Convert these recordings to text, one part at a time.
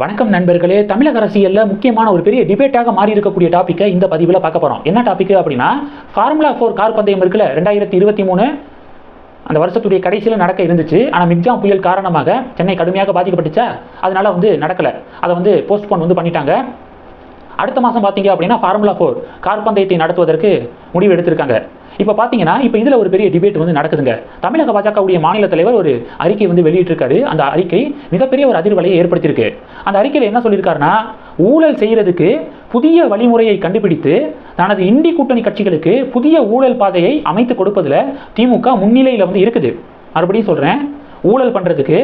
வணக்கம் நண்பர்களே. தமிழக அரசியலில் முக்கியமான ஒரு பெரிய டிபேட்டாக மாறி இருக்கக்கூடிய டாப்பிக்கை இந்த பதிவில் பார்க்க போகிறோம் என்ன டாபிக் அப்படின்னா ஃபார்முலா ஃபோர் கார் பந்தயம் இருக்குல்ல ரெண்டாயிரத்தி இருபத்தி மூணு? அந்த வருஷத்துடைய கடைசியில் நடக்க இருந்துச்சு. ஆனால் மிக்ஜாம் புயல் காரணமாக சென்னை கடுமையாக பாதிக்கப்பட்டுச்சா? அதனால வந்து நடக்கலை. அதை வந்து போஸ்ட்போன் வந்து பண்ணிட்டாங்க. அடுத்த மாதம் பார்த்தீங்க அப்படின்னா ஃபார்முலா ஃபோர் கார் பந்தயத்தை நடத்துவதற்கு முடிவு எடுத்திருக்காங்க. இப்போ பார்த்தீங்கன்னா இப்போ இதில் ஒரு பெரிய டிபேட் வந்து நடக்குதுங்க. தமிழக பாஜகவுடைய மாநில தலைவர் ஒரு அறிக்கை வந்து வெளியிட்டிருக்காரு. அந்த அறிக்கை மிகப்பெரிய ஒரு அதிர்வலையை ஏற்படுத்தியிருக்கு. அந்த அறிக்கையில் என்ன சொல்லியிருக்காருன்னா ஊழல் செய்கிறதுக்கு புதிய வழிமுறையை கண்டுபிடித்து தனது இந்தி கூட்டணி கட்சிகளுக்கு புதிய ஊழல் பாதையை அமைத்து கொடுப்பதில் திமுக முன்னிலையில் வந்து இருக்குது. மறுபடியும் சொல்கிறேன் ஊழல் பண்ணுறதுக்கு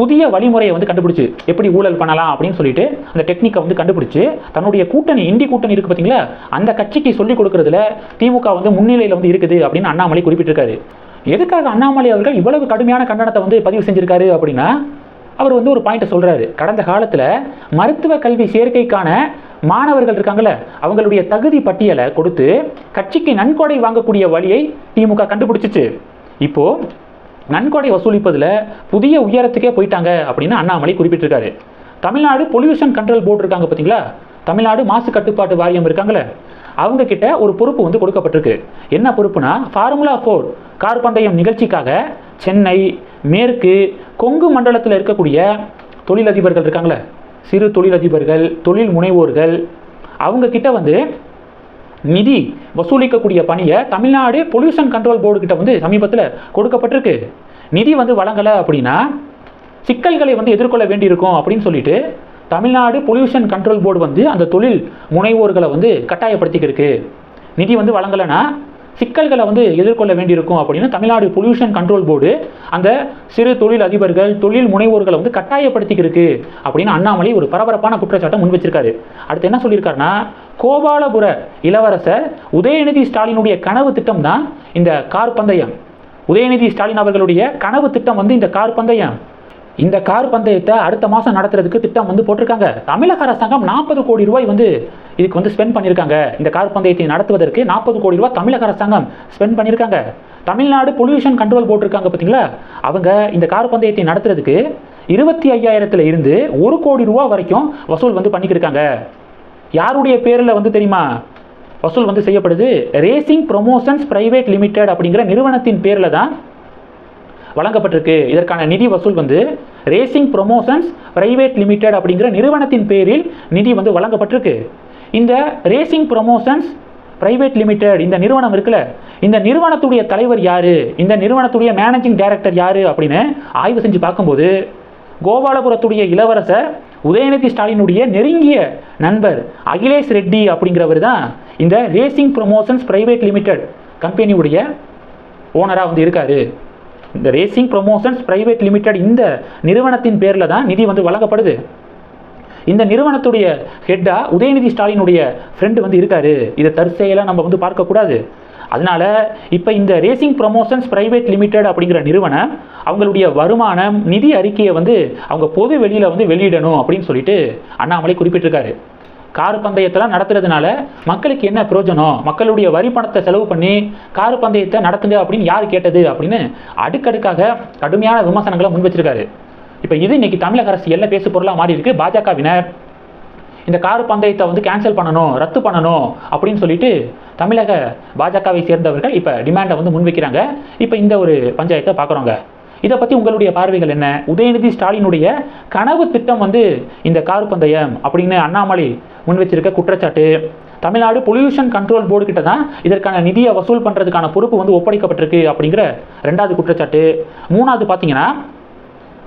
புதிய வழிமுறையை வந்து கண்டுபிடிச்சு எப்படி ஊழல் பண்ணலாம் அப்படின்னு சொல்லிட்டு அந்த டெக்னிக்கை வந்து கண்டுபிடிச்சு தன்னுடைய கூட்டணி இந்தி கூட்டணி இருக்கு பார்த்தீங்களா அந்த கட்சிக்கு சொல்லிக் கொடுக்கறதுல திமுக வந்து முன்னிலையில் வந்து இருக்குது அப்படின்னு அண்ணாமலை குறிப்பிட்டிருக்காரு. எதுக்காக அண்ணாமலை அவர்கள் இவ்வளவு கடுமையான கண்டனத்தை வந்து பதிவு செஞ்சிருக்காரு அப்படின்னா அவர் வந்து ஒரு பாயிண்ட்டை சொல்றாரு. கடந்த காலத்தில் மருத்துவ கல்வி சேர்க்கைக்கான மாணவர்கள் இருக்காங்கல்ல அவங்களுடைய தகுதி பட்டியலை கொடுத்து கட்சிக்கு நன்கொடை வாங்கக்கூடிய வழியை திமுக கண்டுபிடிச்சிச்சு. இப்போது நன்கொடை வசூலிப்பதில் புதிய உயரத்துக்கே போயிட்டாங்க அப்படின்னு அண்ணாமலை குறிப்பிட்டிருக்காரு. தமிழ்நாடு பொல்யூஷன் கண்ட்ரோல் போர்டு இருக்காங்க பார்த்தீங்களா தமிழ்நாடு மாசு கட்டுப்பாட்டு வாரியம் இருக்காங்களே அவங்க கிட்ட ஒரு பொறுப்பு வந்து கொடுக்கப்பட்டிருக்கு. என்ன பொறுப்புனா ஃபார்முலா ஃபோர் கார் பந்தயம் நிகழ்ச்சிக்காக சென்னை மேற்கு கொங்கு மண்டலத்தில் இருக்கக்கூடிய தொழிலதிபர்கள் இருக்காங்களே சிறு தொழிலதிபர்கள் தொழில் முனைவோர்கள் அவங்க கிட்ட வந்து நிதி வசூலிக்கக்கூடிய பணியை தமிழ்நாடு பொல்யூஷன் கண்ட்ரோல் போர்டு கிட்ட வந்து சமீபத்தில் கொடுக்கப்பட்டிருக்கு. நிதி வந்து வழங்கலை அப்படின்னா சிக்கல்களை வந்து எதிர்கொள்ள வேண்டியிருக்கும் அப்படின்னு சொல்லிட்டு தமிழ்நாடு பொல்யூஷன் கண்ட்ரோல் போர்டு வந்து அந்த தொழில் முனைவோர்களை வந்து கட்டாயப்படுத்திக்கிருக்கு. நிதி வந்து வழங்கலைன்னா சிக்கல்களை வந்து எதிர்கொள்ள வேண்டியிருக்கும் அப்படின்னு தமிழ்நாடு பொல்யூஷன் கண்ட்ரோல் போர்டு அந்த சிறு தொழில் அதிபர்கள் தொழில் முனைவோர்களை வந்து கட்டாயப்படுத்திக்கிருக்கு அப்படின்னு அண்ணாமலை ஒரு பரபரப்பான குற்றச்சாட்டை முன் வச்சிருக்காரு. அடுத்து என்ன சொல்லியிருக்காருன்னா கோபாலபுர இளவரசர் உதயநிதி ஸ்டாலினுடைய கனவு திட்டம் தான் இந்த கார் பந்தயம் உதயநிதி ஸ்டாலின் அவர்களுடைய கனவு திட்டம் வந்து இந்த கார் பந்தயம் இந்த கார் பந்தயத்தை அடுத்த மாதம் நடத்துறதுக்கு திட்டம் வந்து போட்டிருக்காங்க. தமிழக அரசாங்கம் நாற்பது கோடி ரூபாய் வந்து இதுக்கு வந்து ஸ்பெண்ட் பண்ணியிருக்காங்க. இந்த கார் பந்தயத்தை நடத்துவதற்கு நாற்பது கோடி ரூபாய் தமிழக அரசாங்கம் ஸ்பெண்ட் பண்ணியிருக்காங்க. தமிழ்நாடு பொல்யூஷன் கண்ட்ரோல் போட்டிருக்காங்க பார்த்தீங்களா? அவங்க இந்த கார் பந்தயத்தை நடத்துறதுக்கு இருபத்தி ஐயாயிரத்தில் இருந்து ஒரு கோடி ரூபா வரைக்கும் வசூல் வந்து பண்ணிக்கிருக்காங்க. யாருடைய பேரில் வந்து தெரியுமா? வசூல் வந்து செய்யப்படுது. ரேசிங் ப்ரொமோஷன்ஸ் பிரைவேட் லிமிடெட் அப்படிங்கிற நிறுவனத்தின் பேரில் தான் வழங்கப்பட்டிருக்கு. இதற்கான நிதி வசூல் வந்து ரேசிங் ப்ரொமோஷன்ஸ் பிரைவேட் லிமிடெட் அப்படிங்கிற நிறுவனத்தின் பேரில் நிதி வந்து வழங்கப்பட்டிருக்கு. இந்த ரேசிங் ப்ரொமோஷன்ஸ் பிரைவேட் லிமிடெட் இந்த நிறுவனம் இருக்குல்ல இந்த நிறுவனத்துடைய தலைவர் யார் இந்த நிறுவனத்துடைய மேனேஜிங் டைரக்டர் யார் அப்படின்னு ஆய்வு செஞ்சு பார்க்கும்போது கோபாலபுரத்துடைய இளவரசர் உதயநிதி ஸ்டாலினுடைய நெருங்கிய நண்பர் அகிலேஷ் ரெட்டி அப்படிங்கிறவர் தான் இந்த ரேசிங் ப்ரொமோஷன்ஸ் பிரைவேட் லிமிடெட் கம்பெனியுடைய ஓனராக வந்து இருக்காரு. இந்த ரேசிங் ப்ரொமோஷன்ஸ் பிரைவேட் லிமிடெட் இந்த நிறுவனத்தின் பேரில் தான் நிதி வந்து வழங்கப்படுது. இந்த நிறுவனத்துடைய ஹெட்டாக உதயநிதி ஸ்டாலினுடைய ஃப்ரெண்டு வந்து இருக்காரு. இதை தற்செயலாக நம்ம வந்து பார்க்கக்கூடாது. அதனால் இப்போ இந்த ரேசிங் ப்ரொமோஷன்ஸ் பிரைவேட் லிமிடெட் அப்படிங்கிற நிறுவனம் அவங்களுடைய வருமானம் நிதி அறிக்கையை வந்து அவங்க பொது வெளியில் வந்து வெளியிடணும் அப்படின்னு சொல்லிட்டு அண்ணாமலை குறிப்பிட்டிருக்காரு. கார் பந்தயத்தெல்லாம் நடத்துறதுனால மக்களுக்கு என்ன பிரயோஜனம்? மக்களுடைய வரி பணத்தை செலவு பண்ணி கார் பந்தயத்தை நடத்துங்க அப்படின்னு யார் கேட்டது அப்படின்னு அடுக்கடுக்காக கடுமையான விமர்சனங்களை முன் வச்சிருக்காரு. இப்போ இது இன்னைக்கு தமிழக அரசு எல்லாம் பேசு பொருளாக மாறி இருக்கு. பாஜகவினர் இந்த கார் பந்தயத்தை வந்து கேன்சல் பண்ணணும் ரத்து பண்ணணும் அப்படின்னு சொல்லிட்டு தமிழக பாஜகவை சேர்ந்தவர்கள் இப்போ டிமாண்டை வந்து முன்வைக்கிறாங்க. இப்போ இந்த ஒரு பஞ்சாயத்தை பார்க்குறோங்க. இதை பற்றி உங்களுடைய பார்வைகள் என்ன? உதயநிதி ஸ்டாலினுடைய கனவு திட்டம் வந்து இந்த கார் பந்தயம் அப்படின்னு அண்ணாமலை முன் வச்சிருக்க குற்றச்சாட்டு. தமிழ்நாடு பொல்யூஷன் கண்ட்ரோல் போர்டு கிட்ட தான் இதற்கான நிதியை வசூல் பண்ணுறதுக்கான பொறுப்பு வந்து ஒப்படைக்கப்பட்டிருக்கு அப்படிங்கிற ரெண்டாவது குற்றச்சாட்டு. மூணாவது பார்த்தீங்கன்னா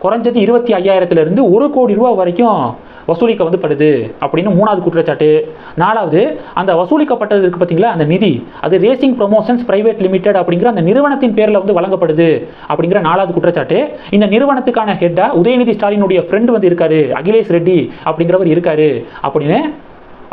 குறைஞ்சது இருபத்தி ஐயாயிரத்துலேருந்து ஒரு கோடி ரூபா வரைக்கும் வசூலிக்க வந்து படுது அப்படின்னு மூணாவது குற்றச்சாட்டு. நாலாவது அந்த வசூலிக்கப்பட்டது இருக்கு பார்த்தீங்களா அந்த நிதி அது ரேசிங் ப்ரொமோஷன்ஸ் பிரைவேட் லிமிடெட் அப்படிங்கிற அந்த நிறுவனத்தின் பேரில் வந்து வழங்கப்படுது அப்படிங்கிற நாலாவது குற்றச்சாட்டு. இந்த நிறுவனத்துக்கான ஹெட்டாக உதயநிதி ஸ்டாலினுடைய ஃப்ரெண்டு வந்து இருக்காரு அகிலேஷ் ரெட்டி அப்படிங்கிறவர் இருக்காரு அப்படின்னு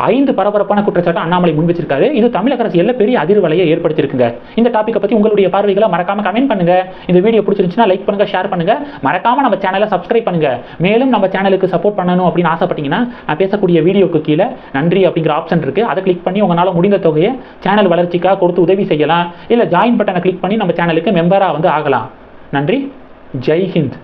ஐந்து பரபரப்பான குற்றச்சாட்டு அண்ணாமலை முன் வச்சிருக்காரு. இது தமிழக அரசியல்ல பெரிய அதிர்வலையை ஏற்படுத்தியிருக்குங்க. இந்த டாப்பிக்கை பற்றி உங்களுடைய பார்வைகளை மறக்காம கமெண்ட் பண்ணுங்க. இந்த வீடியோ பிடிச்சிருந்துச்சுன்னா லைக் பண்ணுங்க ஷேர் பண்ணுங்க. மறக்காம நம்ம சேனலை சப்ஸ்கிரைப் பண்ணுங்க. மேலும் நம்ம சேனலுக்கு சப்போர்ட் பண்ணணும் அப்படின்னு ஆசைப்பட்டீங்கன்னா நான் பேசக்கூடிய வீடியோக்கு கீழே நன்றி அப்படிங்கிற ஆப்ஷன் இருக்கு. அதை கிளிக் பண்ணி உங்களால் முடிந்த தொகையை சேனல் வளர்ச்சிக்காக கொடுத்து உதவி செய்யலாம். இல்லை ஜாயின் பட்டனை கிளிக் பண்ணி நம்ம சேனலுக்கு மெம்பராக வந்து ஆகலாம். நன்றி. ஜெய் ஹிந்த்.